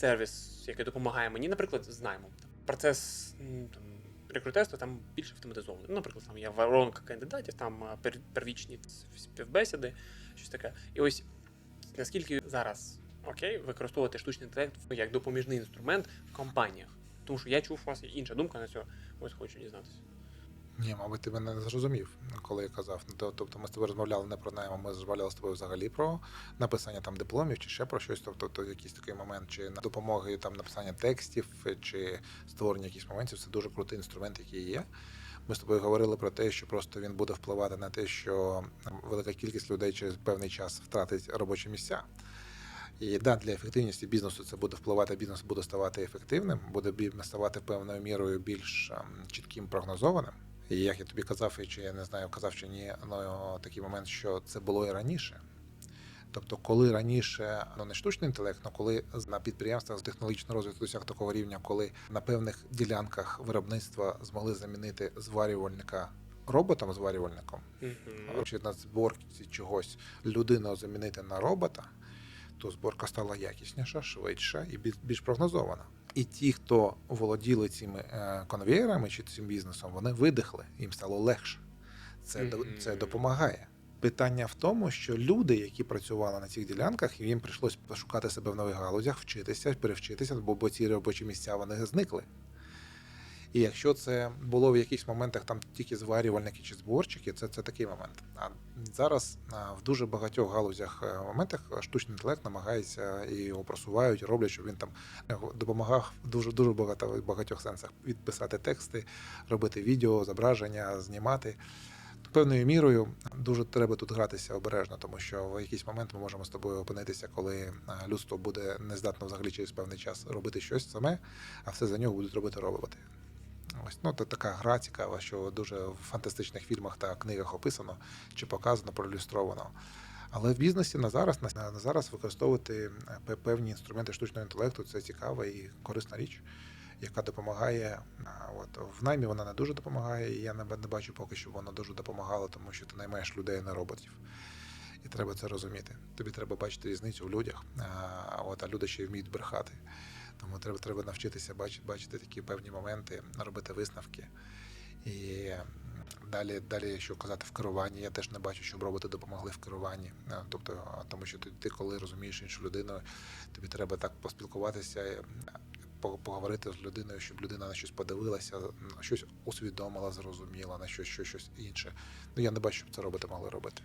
сервіс, який допомагає мені, наприклад, з наймом. Процес там, рекрутерства там більш автоматизований. Ну, наприклад, там є воронка кандидатів, там а, первічні співбесіди, щось таке. І ось наскільки зараз окей використовувати штучний інтелект як допоміжний інструмент в компаніях. Тому що я чув у вас інша думка на цього, ось хочу дізнатися. Ні, мабуть, ти мене не зрозумів, коли я казав. Ну, Тобто ми з тобою розмовляли не про найм, ми розмовляли з тобою взагалі про написання там дипломів чи ще про щось. Тобто, то якийсь такий момент, чи на допомоги там написання текстів, чи створення якихось моментів, це дуже крутий інструмент, який є. Ми з тобою говорили про те, що просто він буде впливати на те, що велика кількість людей через певний час втратить робочі місця. І да, для ефективності бізнесу це буде впливати, бізнес буде ставати ефективним, буде ставати певною мірою більш ем, чітким прогнозованим. І як я тобі казав, і чи я не знаю, казав чи ні, ну такий момент, що це було і раніше. Тобто, коли раніше ну не штучний інтелект, але коли на підприємствах технологічний розвиток досяг такого рівня, коли на певних ділянках виробництва змогли замінити зварювальника роботом зварювальником, чи на зборці чогось людину замінити на робота, то зборка стала якісніша, швидша і більш прогнозована. І ті, хто володіли цими е, конвеєрами чи цим бізнесом, вони видихли, їм стало легше. Це, це допомагає. Питання в тому, що люди, які працювали на цих ділянках, їм прийшлось пошукати себе в нових галузях, вчитися, перевчитися, бо ці робочі місця вони зникли. І якщо це було в якихось моментах там тільки зварювальники чи зборчики, це, це такий момент. А зараз в дуже багатьох галузях е, моментах штучний інтелект намагається і його просувають, роблять, щоб він там е, допомагав в дуже дуже багато в багатьох сенсах відписати тексти, робити відео, зображення, знімати. Певною мірою дуже треба тут гратися обережно, тому що в якийсь момент ми можемо з тобою опинитися, коли людство буде не здатно взагалі через певний час робити щось саме, а все за нього будуть робити роботи. Ось ну це така гра цікава, що дуже в фантастичних фільмах та книгах описано чи показано, проілюстровано. Але в бізнесі на зараз на, на зараз використовувати е, певні інструменти штучного інтелекту це цікава і корисна річ, яка допомагає. От в наймі вона не дуже допомагає, і я не, бачу поки що вона дуже допомагала, тому що ти наймаєш людей, а не роботів. І треба це розуміти. Тобі треба бачити різницю в людях, а, от, а люди ще вміють брехати. Тому треба, треба навчитися бачити, бачити такі певні моменти, робити висновки. І далі, далі, якщо казати в керуванні, я теж не бачу, щоб роботи допомогли в керуванні. Тобто, тому що ти, коли розумієш іншу людину, тобі треба так поспілкуватися, е, по- поговорити з людиною, щоб людина на щось подивилася, щось усвідомила, зрозуміла, на щось, щось, щось інше. Ну я не бачу, щоб це роботи могли робити.